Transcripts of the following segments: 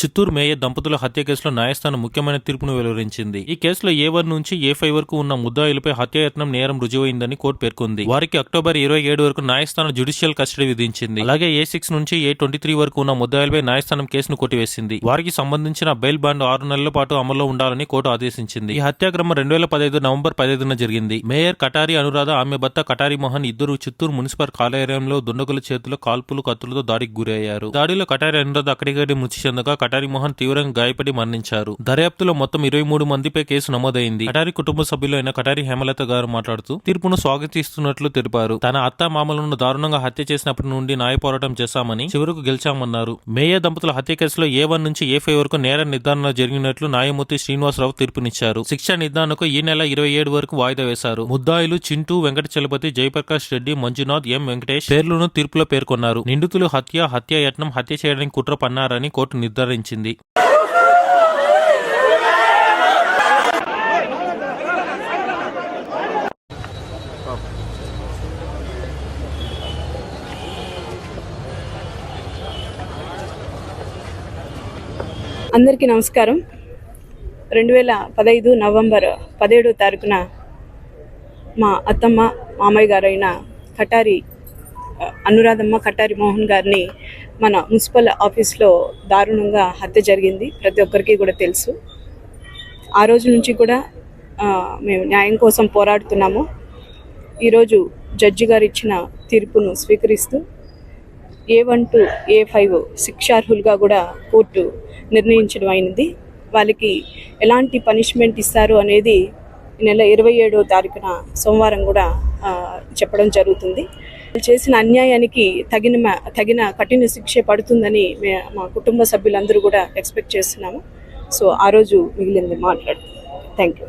Chittoor mayor దంపతుల హత్య కేసులో న్యాయస్థానం ముఖ్యమైన తీర్పును వెలువరించింది. ఈ కేసులో ఏ వన్ నుంచి ఏ ఫైవ్ వరకు ఉన్న ముద్దాయిలపై హత్యాయత్నం నేరం రుజువైందని కోర్టు పేర్కొంది. వారికి అక్టోబర్ ఇరవై ఏడు వరకు న్యాయస్థానం జ్యుడిషియల్ కస్టడీ విధించింది. అలాగే ఏ సిక్స్ నుంచి ఏ ట్వంటీ త్రీ వరకు ఉన్న ముద్దాయిలపై న్యాయస్థానం కేసును కొట్టివేసింది. వారికి సంబంధించిన బెయిల్ బాండ్ ఆరు నెలల పాటు అమల్లో ఉండాలని కోర్టు ఆదేశించింది. ఈ హత్యాక్రమం రెండు వేల పదహైదు నవంబర్ పదహైదున జరిగింది. మేయర్ కటారి అనురాధ ఆమె భర్త కటారి మోహన్ ఇద్దరు చిత్తూరు మున్సిపల్ కార్యాలయంలో దుండగుల చేతిలో కాల్పులు కత్తులతో దాడికి గురయ్యారు. దాడిలో కటారి అనురాధ అక్కడికడి మృతి చెందగా కటారి మోహన్ తీవ్రంగా గాయపడి మరణించారు. దర్యాప్తులో మొత్తం ఇరవై మూడు మందిపై కేసు నమోదైంది. కటారి కుటుంబ సభ్యులైన కటారి హేమలత గారు మాట్లాడుతూ తీర్పును స్వాగతిస్తున్నట్లు తెలిపారు. తన అత్త మామలను దారుణంగా హత్య చేసినప్పటి నుండి న్యాయ పోరాటం చేశామని చివరకు గెలిచామన్నారు. మేయర్ దంపతుల హత్య కేసులో ఏ వన్ నుంచి ఏ ఫైవ్ వరకు నేర నిర్ధారణ జరిగినట్లు న్యాయమూర్తి శ్రీనివాసరావు తీర్పునిచ్చారు. శిక్ష నిర్ధారణకు ఈ నెల ఇరవై ఏడు వరకు వాయిదా వేశారు. ముద్దాయిలు చింటూ వెంకట చలపతి జయప్రకాష్ రెడ్డి మంజునాథ్ ఎం వెంకటేష్ పేర్లను తీర్పులో పేర్కొన్నారు. నిందితులు హత్య హత్యాయత్నం హత్య చేయడానికి కుట్ర పన్నారని కోర్టు నిర్ధారించారు నిర్ధారించింది అందరికీ నమస్కారం. రెండు వేల పదహైదు నవంబర్ పదిహేడో తారీఖున మా అత్తమ్మ మామయ్య గారైన కటారి అనురాధమ్మ కట్టారి మోహన్ గారిని మన మున్సిపల్ ఆఫీస్లో దారుణంగా హత్య జరిగింది. ప్రతి ఒక్కరికి కూడా తెలుసు. ఆ రోజు నుంచి కూడా మేము న్యాయం కోసం పోరాడుతున్నాము. ఈరోజు జడ్జి గారు ఇచ్చిన తీర్పును స్వీకరిస్తూ A one to A five శిక్షార్హులుగా కూడా కోర్టు నిర్ణయించడం అయింది వాళ్ళకి ఎలాంటి పనిష్మెంట్ ఇస్తారు అనేది నెల ఇరవై ఏడవ తారీఖున సోమవారం కూడా చెప్పడం జరుగుతుంది. చేసిన అన్యాయానికి తగిన తగిన కఠిన శిక్ష పడుతుందని మా కుటుంబ సభ్యులందరూ కూడా ఎక్స్పెక్ట్ చేస్తున్నాము. సో ఆ రోజు మిగిలింది మాట్లాడు. థ్యాంక్ యూ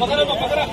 પકડો પકડો.